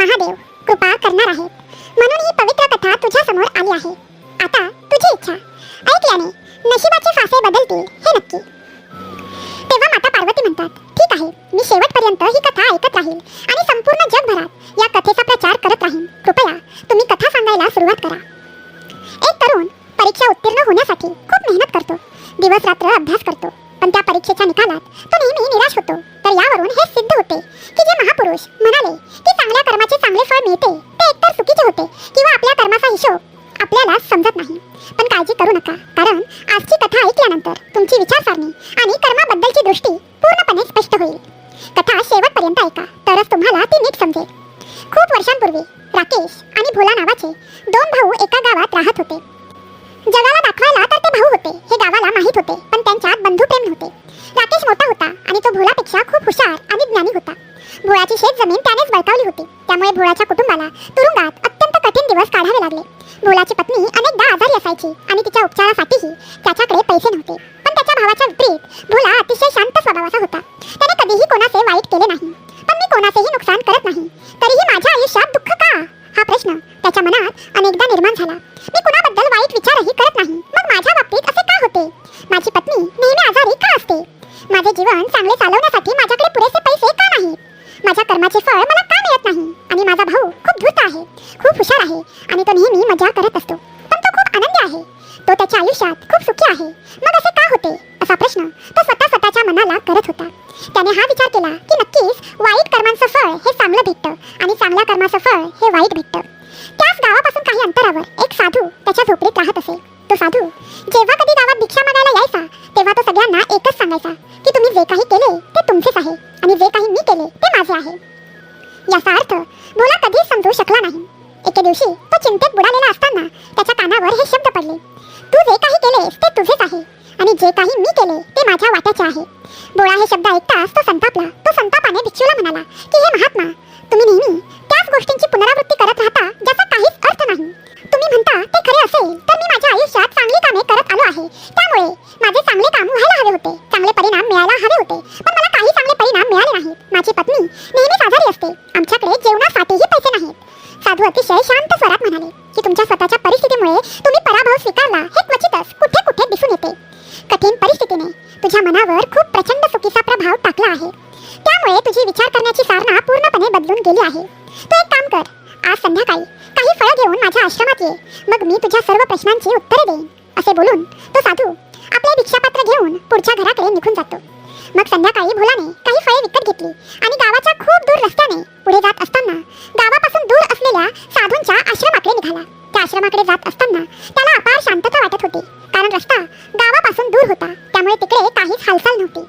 महादेव कृपा करणार आहेत म्हणून ही पवित्र कथा तुझ्या समोर आली आहे. आता तुझी इच्छा. ऐकल्याने नशिबाचे फासे बदलतील हे नक्की. तेव्हा माता पार्वती म्हणतात ठीक आहे मी शेवटपर्यंत ही कथा ऐकत राहील आणि संपूर्ण जगभरात या कथेचा प्रचार करत राहीन. कृपया तुम्ही कथा सांगायला सुरुवात करा. एक तरुण परीक्षा उत्तीर्ण होण्यासाठी खूप मेहनत करतो. दिवस रात्र अभ्यास करतो. चुकीचे होते किंवा आपल्या कर्माचा हिशोब आपल्याला समजत नाही. पण काळजी करू नका कारण आजची कथा ऐकल्यानंतर तुमची विचारसरणी आणि कर्माबद्दलची दृष्टी पूर्णपणे स्पष्ट होईल. कथा शेवटपर्यंत ऐका तरच तुम्हाला ती नीट समजेल. खूप वर्षांपूर्वी राकेश आणि भोला नावाचे दोन भाऊ एका गावात राहत होते. जगाला दाखवायला तर ते भाऊ होते हे गावाला माहीत होते पण त्यांच्यात बंधुप्रेम नव्हते. राकेश मोठा होता आणि तो भोलापेक्षा खूप हुशार आणि ज्ञानी होता. भोळाची शेत जमीन त्यानेच बळकावली होती. त्यामुळे भोळाच्या कुटुंबाला तुरुंगात अत्यंत कठीण दिवस काढावे लागले. भोळाची पत्नी अनेकदा आजारी असायची आणि तिच्या उपचारासाठीही त्याच्याकडे पैसे नव्हते. पण त्याच्या भावाच्या विपरीत भोळा अतिशय शांत स्वभावाचा होता. त्याने कधीही कोणाचे वाईट केले नाही. पण मी कोणाचेही नुकसान करत नाही. तरीही माझ्या आयुष्यात दुःख का? हा प्रश्न त्याच्या मनात अनेकदा निर्माण झाला. मी कुणाबद्दल वाईट विचारही करत नाही. मग माझ्या बाबतीत असे का होते? माझी पत्नी नेहमी आजारी का असते? माझे जीवन चांगले चालवण्यासाठी माझ्याकडे पुरेसे माझ्या कर्माचे फळ मला का मिळत नाही? आणि माझा भाऊ खूप धूर्त आहे खूप हुशार आहे आणि तो नेहमी मजा करत असतो. पण तो खूप आनंदी आहे. तो त्याच्या आयुष्यात खूप सुखी आहे. मग असे का होते? असा प्रश्न तो स्वतः स्वतःच्या मनाला करत होता. त्याने हा विचार केला की नक्कीच वाईट कर्मांचं फळ हे चांगलं भेटतं आणि चांगल्या कर्माचं फळ हे वाईट भेटतं. त्याच गावापासून काही अंतरावर एक साधू त्याच्या झोपडीत राहत असे. तो साधू जेव्हा कधी गावात भिक्षा मागायला यायचा तेव्हा तो सगळ्यांना एकच सांगायचा की तुम्ही जे काही केले ते तुमचेच आहे. याचा अर्थ भोला कधीच समजू शकला नाही. एके दिवशी तो चिंतेत बुडालेला असताना त्याच्या कानावर हे शब्द पडले. तू जे काही केलेस ते तुझेच आहे आणि जे काही मी केले ते माझ्या वाट्याचे आहे. बोळा हे शब्द ऐकताच तो संतापला. तो संतापाने भिक्षूला म्हणाला जेवणासाठीही पैसे नाहीत. साधू अतिशय शांत स्वरात म्हणाले की तुमच्या स्वतःच्या परिस्थितीमुळे तुम्ही पराभव स्वीकारला हे क्वचितच कुठे कुठे दिसून येते. कठीण परिस्थितीने तुझ्या मनावर खूप प्रचंड चुकीचा प्रभाव टाकला आहे. त्यामुळे तुझी विचार करण्याची सारणा पूर्णपणे बदलून गेली आहे. तू एक काम कर आज संध्याकाळी काही फळं घेऊन माझ्या आश्रमात ये. मग मी तुझ्या सर्व प्रश्नांची उत्तरे देईन. असे बोलून तो साधू आपले भिक्षापात्र घेऊन पुढच्या घराकडे निघून जातो. मग संध्याकाळी भोलाने काही फळे विकत घेतली आणि गावाच्या खूप दूर रस्त्याने पुढे जात असताना गावापासून दूर असलेल्या साधूंच्या आश्रमाकडे निघाला. त्या आश्रमाकडे जात असताना त्याला अपार शांतता वाटत होती कारण रस्ता गावापासून दूर होता त्यामुळे तिकडे काहीच हालचाल नव्हती.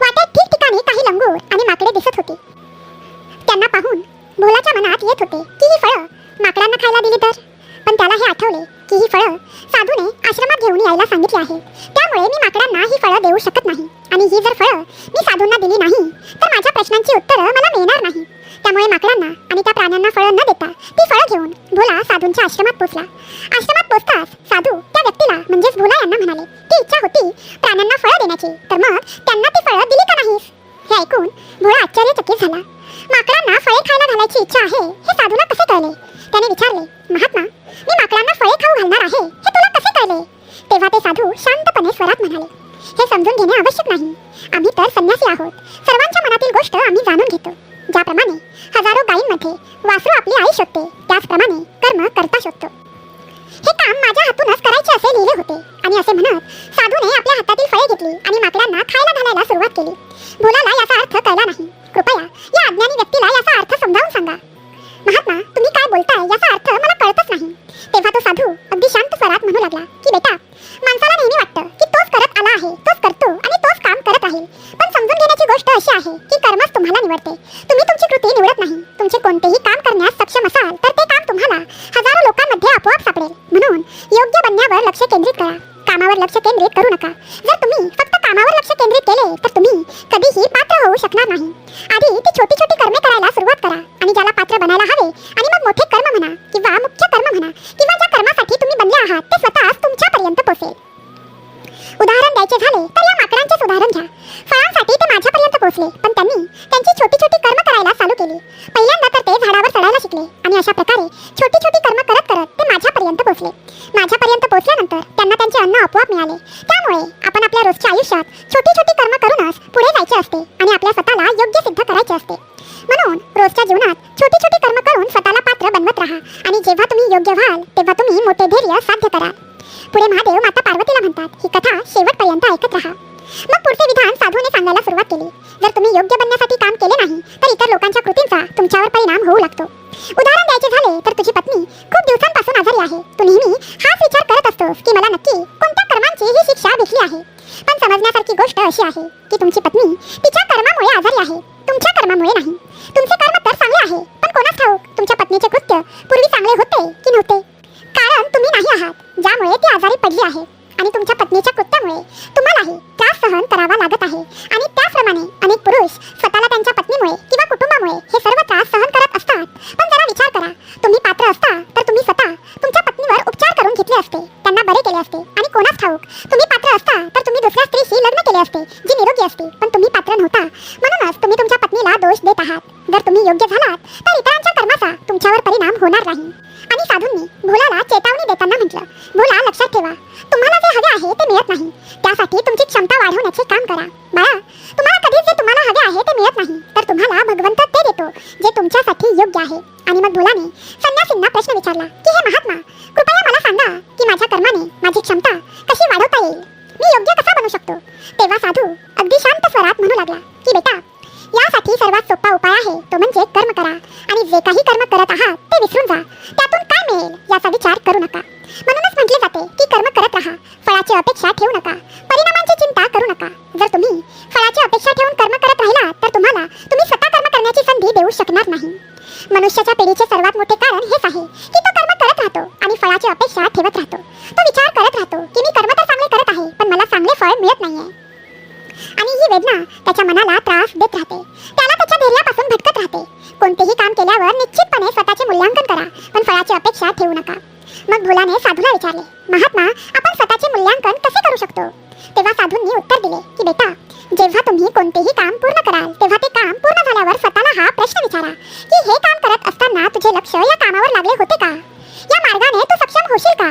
वाटेत ठिकठिकाणी काही लंगूर आणि माकडे दिसत होती. त्यांना पाहून भोलाच्या मनात येत होते की ही फळं माकडांना खायला दिली तर? पण त्याला हे आठवले की ही फळं साधूने आश्रमात घेऊन यायला सांगितले आहे. त्यामुळे मी माकडांना ही फळं देऊ शकत नाही. आणि ही जर फळं मी साधूंना दिली नाही तर माझ्या प्रश्नांची उत्तरं मला मिळणार नाही. त्यामुळे माकडांना आणि त्या प्राण्यांना फळं न देता ती फळं घेऊन भोला साधूंच्या आश्रमात पोचला. आश्रमात पोचताच साधू त्या व्यक्तीला म्हणजेच भोला यांना म्हणाले की इच्छा होती प्राण्यांना फळं देण्याची तर मग त्यांना ती फळं दिली का नाहीस? हे ऐकून भोळा आश्चर्यचकित झाला. माकडांना फळे खायला घालायची इच्छा आहे हे साधूला कसे कळले? त्याने विचारले महात्मा आवश्यक नाही. आम्ही तर संन्यासी आहोत. सर्वांच्या मनातील गोष्ट आम्ही जाणून घेतो. ज्याप्रमाणे हजारो गायींमध्ये वासरू आपली आई शोधते त्याचप्रमाणे कर्म करता शोधतो. हे काम माझ्या हातूनच करायचे असे लिहिले होते. आणि असे म्हणत साधूने आपल्या हातातील फळे घेतली आणि माकडांना खायला घालायला सुरुवात केली. तुम्ही तुमची कृती निवडत नाही. तुमचे कोणतेही काम प्रकारे छोटी छोटी कर्म करत करत ते माझ्यापर्यंत पोहोचले. माझ्यापर्यंत पोहोचल्यानंतर त्यांना त्यांचे अन्न आपोआप मिळाले. त्यामुळे आपण आपल्या रोजच्या आयुष्यात छोटी छोटी कर्म करूनच पुढे जायचे असते आणि आपल्या स्वतःला योग्य सिद्ध करायचे असते. म्हणून रोजच्या जीवनात छोटी छोटी कर्म करून स्वतःला पात्र बनवत राहा आणि जेव्हा तुम्ही योग्य व्हाल तेव्हा तुम्ही मोठे धैर्य साध्य कराल पुढे महादेव माता पार्वतीला म्हणतात ही कथा शेवटपर्यंत ऐकत राहा. मग पुढचे विधान साधूने सांगायला सुरुवात केली. जर तुम्ही योग्य बनण्यासाठी काम केले नाही तर इतर लोकांच्या कृतींचा तुमच्यावर परिणाम होऊ लागतो. उदाहरण द्यायचे झाले तर तुझी पत्नी खूप दिवसांपासून आजारी आहे. तू नेहमी हाच विचार करत असतोस की मला नक्की कोणत्या कर्मांची ही शिक्षा भेटली आहे. पण समजण्यासारखी गोष्ट अशी आहे की तुमची पत्नी तिच्या कर्मामुळे आजारी आहे तुमच्या कर्मामुळे नाही. तुमचे कर्म तर चांगले आहे पण कोणास ठाऊक तुमच्या पत्नीचे कृत्य पूर्वी चांगले होते की नव्हते? कारण तुम्ही नाही आहात ज्यामुळे ती आजारी पडली आहे. आणि तुमच्या पत्नीच्या कृत्यामुळे तुम्हालाही त्रास सहन करावा लागत आहे. आणि त्याचप्रमाणे अनेक पुरुष स्वतःला त्यांच्या पत्नीमुळे किंवा कुटुंबामुळे हे सर्व त्रास सहन करत असतात. पण जरा विचार करा. तुम्ही पात्र असता तर तुम्ही स्वतः तुमच्या पत्नीवर उपचार करून घेतले असते. त्यांना बरे केले असते. आणि कोणास ठाऊक तुम्ही पात्र असता तर तुम्ही दुसऱ्या स्त्रीशी लग्न केले असते जी निरोगी असते. पण तुम्ही पात्र नव्हता. म्हणूनच तुम्ही तुमच्या पत्नीला दोष देत आहात. जर तुम्ही योग्य झालात तर इतरांच्या कर्माचा तुमच्यावर परिणाम होणार नाही. आणि साधूंनी भोलाला चेतावणी देताना म्हटलं भोला लक्षात ठेवा. तुम्हाला जे हवे आहे ते मिळत नाही. त्यासाठी तुमची क्षमता वाढवण्याचे काम करा. बाळा तुम्हाला कधीच जे तुम्हाला हवे आहे ते मिळत नाही. तर तुम्हाला भगवंत जे काही कर्म करत आहात ते विसरून जा. त्यातून काय मिळेल याचा विचार करू नका. म्हणूनच म्हटले जाते की कर्म करत राहा फळाची अपेक्षा ठेवू नका. परिणामांची चिंता करू नका. जर तुम्ही फळाची अपेक्षा ठेवून कर्म करत राहिला तर तुम्हाला तुम्ही स्वतः कर्म करण्याची संधी देऊ शकणार नाही. मनुष्याच्या पिढीचे सर्वात मोठे कारण हेच आहे की तो कर्म करत राहतो आणि फळाची अपेक्षा ठेवत राहतो. तो विचार करत राहतो की मी कर्म तर चांगले करत आहे पण मला चांगले फळ मिळत नाहीये. आणि ही वेदना त्याच्या मनाला त्रास देत राहते. त्याला त्याच्या धैर्यापासून भटकत राहते. कोणतेही काम केल्यावर निश्चितपणे स्वतःचे मूल्यांकन करा पण फळाची अपेक्षा ठेवू नका. मग भोलाने साधूला विचारले महात्मा आपण स्वतःचे मूल्यांकन कसे करू शकतो? तेव्हा साधूंनी उत्तर दिले की बेटा जेव्हा तुम्ही कोणतेही काम पूर्ण कराल तेव्हा ते काम पूर्ण झाल्यावर स्वतःला हा प्रश्न विचारा की हे काम करत असताना तुझे लक्ष या कामावर लागले होते का? या मार्गाने तू सक्षम होशील का?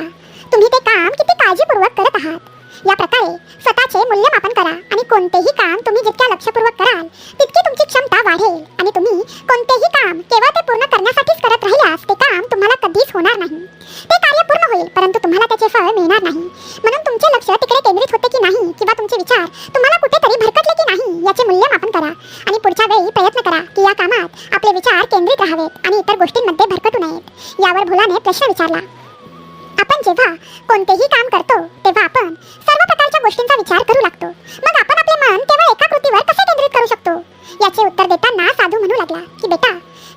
तुम्ही ते काम किती काळजीपूर्वक करत आहात. या प्रकारे स्वतःचे मूल्यमापन करा आणि कोणतेही काम तुम्ही जितक्या लक्षपूर्वक कराल तितकी तुमची क्षमता वाढेल. आणि तुम्ही कोणतेही काम केवळ ते पूर्ण करण्यासाठीच करत राहिल्यास ते काम तुम्हाला कधीच होणार नाही. ते कार्य पूर्ण होईल परंतु तुम्हाला त्याचे फळ मिळणार नाही. म्हणून तुमचे लक्ष तिकडे केंद्रित होते की नाही किंवा तुमचे विचार तुम्हाला कुठेतरी भरकटले की नाही याचे मूल्यमापन करा. आणि पुढच्या वेळी प्रयत्न करा की या कामात आपले विचार केंद्रित राहावेत आणि इतर गोष्टींमध्ये भरकटू नयेत. यावर भोलाने प्रश्न विचारला. आपण जेव्हा कोणतेही काम करतो गोष्टींचा विचार करू लागतो. मग आपण आपले मन केवळ एका कृतीवर कसे केंद्रित करू शकतो? याचे उत्तर देताना साधू म्हणू लागला की बेटा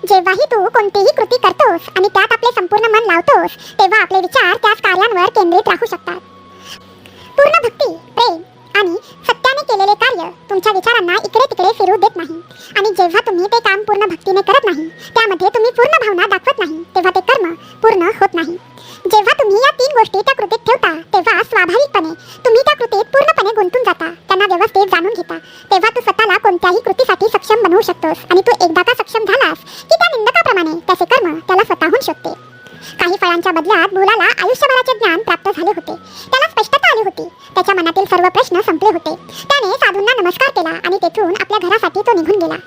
जेव्हाही तू कोणतीही कृती करतोस आणि त्यात आपले संपूर्ण मन लावतोस तेव्हा आपले विचार त्याच कार्यांवर केंद्रित राहू शकतात. पूर्ण भक्ती प्रेम आणि सत्याने केलेले कार्य तुमच्या विचारांना इकडे तिकडे फिरू देत नाही. आणि जेव्हा तुम्ही ते काम पूर्ण भक्तीने करत नाही त्यामध्ये तुम्ही पूर्ण भावना दाखवत नाही तेव्हा ते कर्म पूर्ण होत नाही. जेव्हा तुम्ही या तीन गोष्टी त्या कृतीत ठेवता तेव्हा स्वाभाविकपणे तुम्ही त्या कृतीत पूर्णपणे गुंतून जाता त्यांना व्यवस्थित जाणून घेता. तेव्हा तू स्वतःला कोणत्याही कृतीसाठी सक्षम बनवू शकतोस आणि तू एकदा का सक्षम झालास की त्या निंदकाप्रमाणे त्याचे कर्म त्याला स्वतःहून शोधते. काही फळांच्या बदल्यात भुलाला आयुष्यभराचे ज्ञान प्राप्त झाले होते. त्याला स्पष्टता आली होती. त्याच्या मनातील सर्व प्रश्न संपले होते. त्याने साधूंना नमस्कार केला आणि तेथून आपल्या घरासाठी तो निघून गेला.